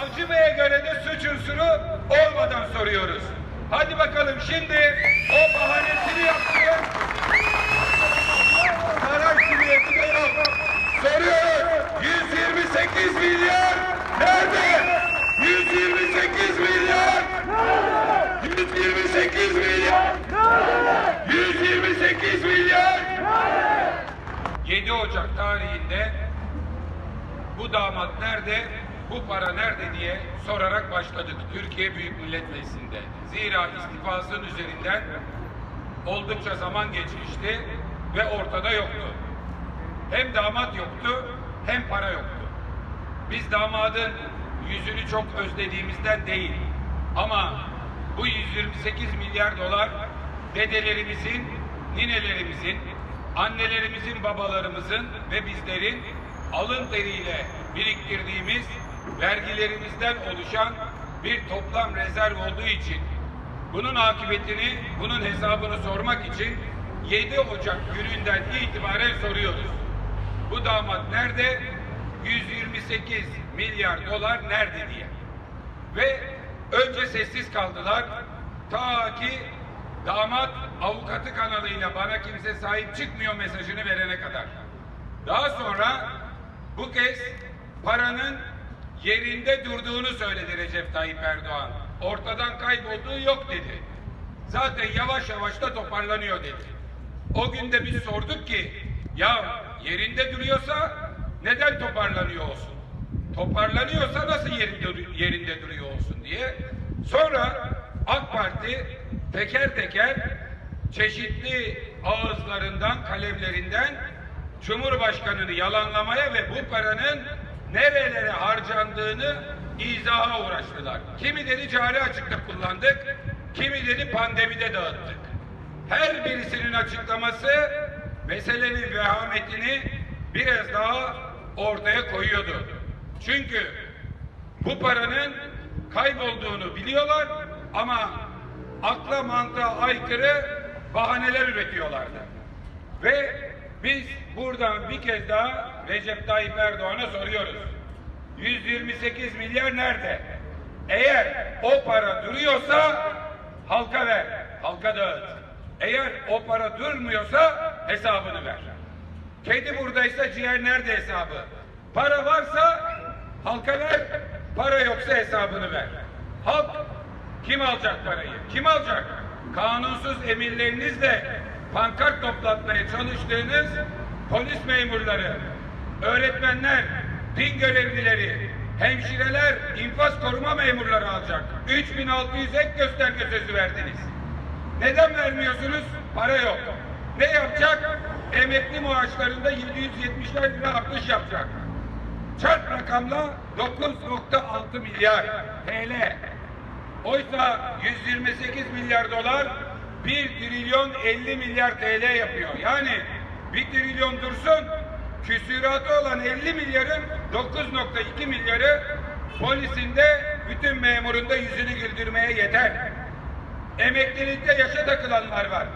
Avcı Bey'e göre de suç unsuru olmadan soruyoruz. Hadi bakalım şimdi o bahanesini yaptı. Saray Cumhuriyeti de yok. Soruyoruz. 128 milyar nerede? 128 milyar. 128 milyar. 128 milyar. 7 Ocak tarihinde bu damat nerede, bu para nerede diye sorarak başladık Türkiye Büyük Millet Meclisi'nde. Zira istifasının üzerinden oldukça zaman geçmişti ve ortada yoktu. Hem damat yoktu hem para yoktu. Biz damadın yüzünü çok özlediğimizden değil ama bu 128 milyar dolar dedelerimizin, ninelerimizin, annelerimizin, babalarımızın ve bizlerin alın teriyle biriktirdiğimiz vergilerimizden oluşan bir toplam rezerv olduğu için bunun akıbetini, bunun hesabını sormak için 7 Ocak gününden itibaren soruyoruz. Bu damat nerede? 128 milyar dolar nerede diye. Ve önce sessiz kaldılar. Ta ki damat avukatı kanalıyla bana kimse sahip çıkmıyor mesajını verene kadar. Daha sonra bu kez paranın yerinde durduğunu söyledi Recep Tayyip Erdoğan. Ortadan kaybolduğu yok dedi. Zaten yavaş yavaş da toparlanıyor dedi. O gün de biz sorduk ki ya yerinde duruyorsa neden toparlanıyor olsun? Toparlanıyorsa nasıl yerinde, yerinde duruyor olsun diye. Sonra AK Parti teker teker çeşitli ağızlarından, kalemlerinden Cumhurbaşkanını yalanlamaya ve bu paranın nerelere harcandığını izaha uğraştılar. Kimi dedi cari açıkta kullandık, kimi dedi pandemide dağıttık. Her birisinin açıklaması meselenin vehametini biraz daha ortaya koyuyordu. Çünkü bu paranın kaybolduğunu biliyorlar ama akla mantığa aykırı bahaneler üretiyorlardı. Ve biz buradan bir kez daha Recep Tayyip Erdoğan'a soruyoruz. 128 milyar nerede? Eğer o para duruyorsa halka ver, halka dağıt. Eğer o para durmuyorsa hesabını ver. Kedi buradaysa ciğer nerede hesabı? Para varsa halka ver, para yoksa hesabını ver. Halk kim alacak parayı? Kim alacak? Kanunsuz emirlerinizle pankart toplatmaya çalıştığınız polis memurları, öğretmenler, din görevlileri, hemşireler, infaz koruma memurları alacak. 3600 ek gösterge sözü verdiniz. Neden vermiyorsunuz? Para yok. Ne yapacak? Emekli maaşlarında 770 lira artış yapacak. Çarp rakamla 9.6 milyar TL. Oysa 128 milyar dolar 1 trilyon 50 milyar TL yapıyor. Yani 1 trilyon dursun küsuratı olan 50 milyarın 9.2 milyarı polisinde bütün memurunda yüzünü güldürmeye yeter. Emeklilikte yaşa takılanlar var.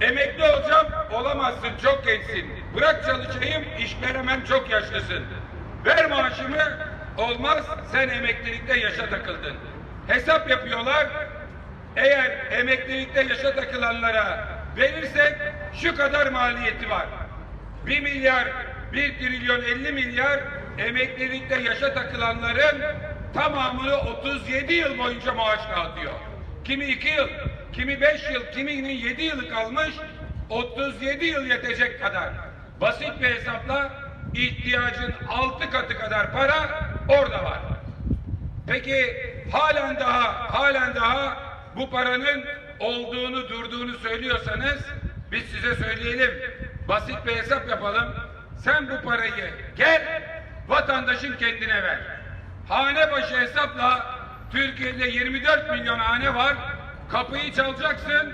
Emekli olacağım, olamazsın, çok gençsin. Bırak çalışayım, iş veremem, çok yaşlısın. Ver maaşımı, olmaz, sen emeklilikte yaşa takıldın. Hesap yapıyorlar, eğer emeklilikte yaşa takılanlara verirsek şu kadar maliyeti var. 1 milyar, 1 trilyon 50 milyar emeklilikte yaşa takılanların tamamını 37 yıl boyunca maaş dağıtıyor. Kimi 2 yıl, kimi 5 yıl, kiminin 7 yılı kalmış 37 yıl yetecek kadar. Basit bir hesapla ihtiyacın 6 katı kadar para orada var. Peki halen daha halen daha bu paranın olduğunu durduğunu söylüyorsanız biz size söyleyelim. Basit bir hesap yapalım. Sen bu parayı gel vatandaşın kendine ver. Hane başı hesapla Türkiye'de 24 milyon hane var. Kapıyı çalacaksın.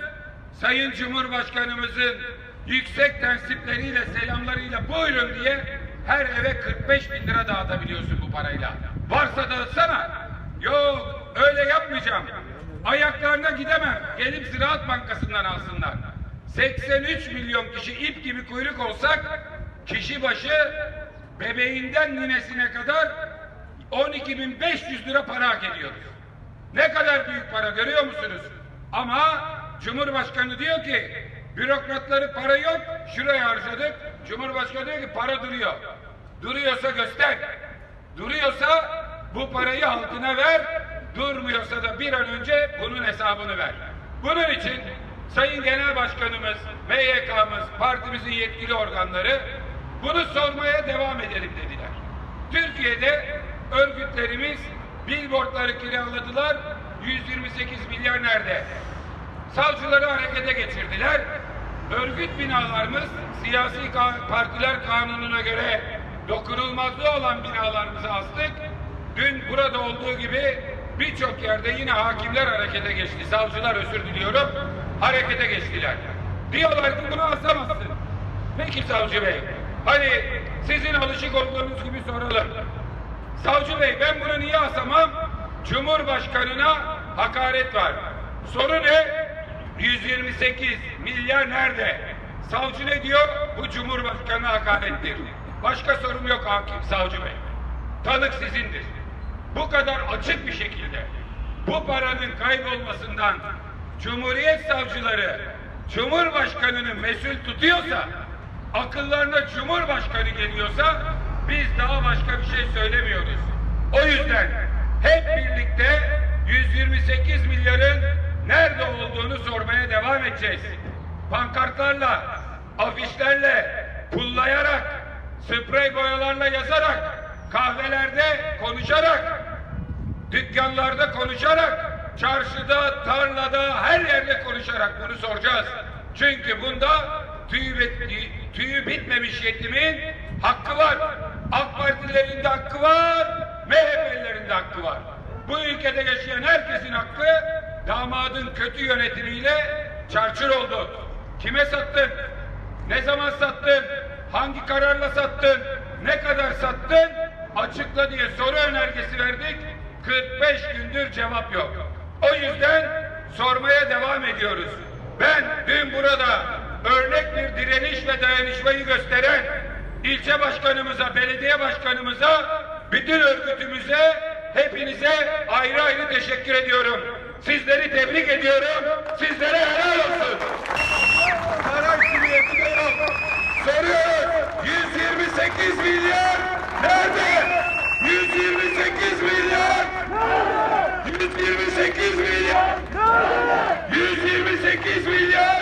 Sayın Cumhurbaşkanımızın yüksek tensipleriyle selamlarıyla buyurun diye her eve 45 bin lira dağıtabiliyorsun bu parayla. Varsa dağıtsana. Yok öyle yapmayacağım. Ayaklarına gidemem. Gelip Ziraat Bankası'ndan alsınlar. 83 milyon kişi ip gibi kuyruk olsak kişi başı bebeğinden ninesine kadar 12.500 lira para hak ediyoruz. Ne kadar büyük para görüyor musunuz? Ama Cumhurbaşkanı diyor ki bürokratları para yok şuraya harcadık. Cumhurbaşkanı diyor ki para duruyor. Duruyorsa göster. Duruyorsa bu parayı halkına ver. Durmuyorsa da bir an önce bunun hesabını ver. Bunun için Sayın Genel Başkanımız, MYK'mız, partimizin yetkili organları bunu sormaya devam edelim dediler. Türkiye'de örgütlerimiz billboardları kiraladılar. 128 milyar nerede? Savcıları harekete geçirdiler. Örgüt binalarımız siyasi partiler kanununa göre dokunulmazlığı olan binalarımızı astık. Dün burada olduğu gibi birçok yerde yine hakimler harekete geçti. Savcılar özür diliyorum. Harekete geçtiler. Diyorlar ki bunu asamazsın. Peki savcı bey. Hani sizin alışık olduğunuz gibi soralım. Savcı bey ben bunu niye asamam? Cumhurbaşkanına hakaret var. Soru ne? 128 milyar nerede? Savcı ne diyor? Bu Cumhurbaşkanına hakarettir. Başka sorum yok hakim, savcı bey. Tanık sizindir. Bu kadar açık bir şekilde bu paranın kaybolmasından Cumhuriyet savcıları Cumhurbaşkanını mesul tutuyorsa akıllarına Cumhurbaşkanı geliyorsa biz daha başka bir şey söylemiyoruz. O yüzden hep birlikte 128 milyarın nerede olduğunu sormaya devam edeceğiz. Pankartlarla, afişlerle, pullayarak, sprey boyalarla yazarak, kahvelerde konuşarak, dükkanlarda konuşarak, çarşıda, tarlada, her yerde konuşarak bunu soracağız. Çünkü bunda tüyü, tüyü bitmemiş yetimin hakkı var. AK Partililerin de hakkı var, MHP'lilerin de hakkı var. Bu ülkede yaşayan herkesin hakkı damadın kötü yönetimiyle çarçur oldu. Kime sattın? Ne zaman sattın? Hangi kararla sattın? Ne kadar sattın? Açıkla diye soru önergesi verdik. 45 gündür cevap yok. O yüzden sormaya devam ediyoruz. Ben dün burada örnek bir direniş ve dayanışmayı gösteren ilçe başkanımıza, belediye başkanımıza, bütün örgütümüze, hepinize ayrı ayrı teşekkür ediyorum. Sizleri tebrik ediyorum. Sizlere helal 128 milyar. 128 milyar.